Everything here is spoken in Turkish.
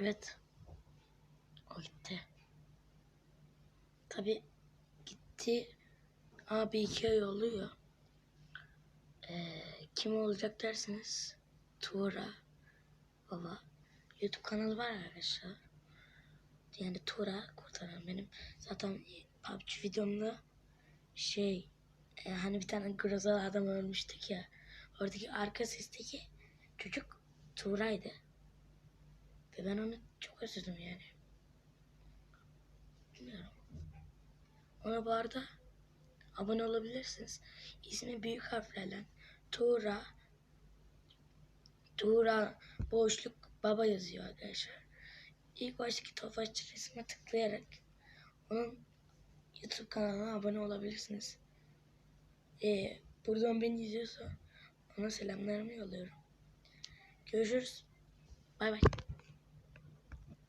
Evet. O gitti. Tabi gitti. Abi iki ay oluyor. Ee, kim olacak dersiniz? Tuğra Baba. YouTube kanalı var arkadaşlar. Yani Tuğra kurtaran benim. Zaten PUBG videomda şey e, hani bir tane grozalı adam ölmüştük ya. Oradaki arka sesteki çocuk Tuğra'ydı. Ve ben onu çok özledim yani. Bilmiyorum. Ona bu arada abone olabilirsiniz. İsmi büyük harflerle Tuğra Tuğra boşluk baba yazıyor arkadaşlar. İlk baştaki tofaşçı resme tıklayarak onun YouTube kanalına abone olabilirsiniz. Ee, buradan beni izliyorsa ona selamlarımı yolluyorum. Görüşürüz. Bay bay.